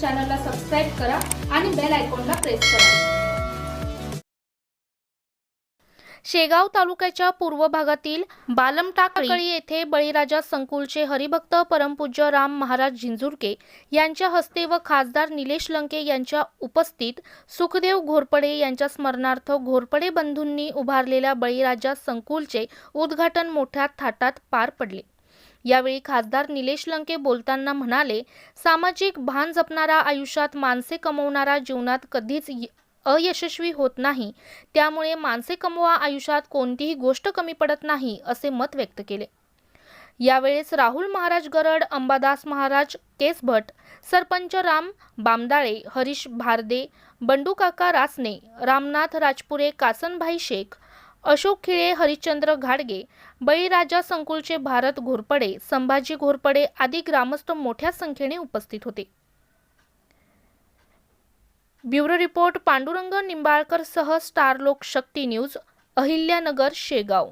चॅनलला सबस्क्राईब करा आणि बेल आयकॉनला प्रेस करा. शेगाव तालुक्याच्या पूर्व भागातील बालमटाकळी येथे बळीराजा संकुलचे हरिभक्त परमपूज्य राम महाराज झिंझुरके यांच्या हस्ते व खासदार निलेश लंके यांच्या उपस्थित सुखदेव घोरपडे यांच्या स्मरणार्थ घोरपडे बंधूंनी उभारलेल्या बळीराजा संकुलचे उद्घाटन मोठ्या थाटात पार पडले. यावेळी खासदार निलेश लंके बोलताना म्हणाले सामाजिक भान जपणारा आयुष्यात माणसे कमवणारा जीवनात कधीच अयशस्वी होत नाही. त्यामुळे माणसे कमवा आयुष्यात कोणतीही गोष्ट कमी पडत नाही असे मत व्यक्त केले. यावेळेस राहुल महाराज गरड अंबादास महाराज केसभट सरपंच राम बामदाळे हरीश भारदे बंडूकाका रासने रामनाथ राजपुरे कासनभाई शेख अशोक खिळे हरिश्चंद्र घाडगे बळीराजा संकुलचे भारत घोरपडे संभाजी घोरपडे आदी ग्रामस्थ मोठ्या संख्येने उपस्थित होते. ब्युरो रिपोर्ट पांडुरंग निंबाळकर सह स्टार लोक शक्ती न्यूज अहिल्यानगर शेगाव.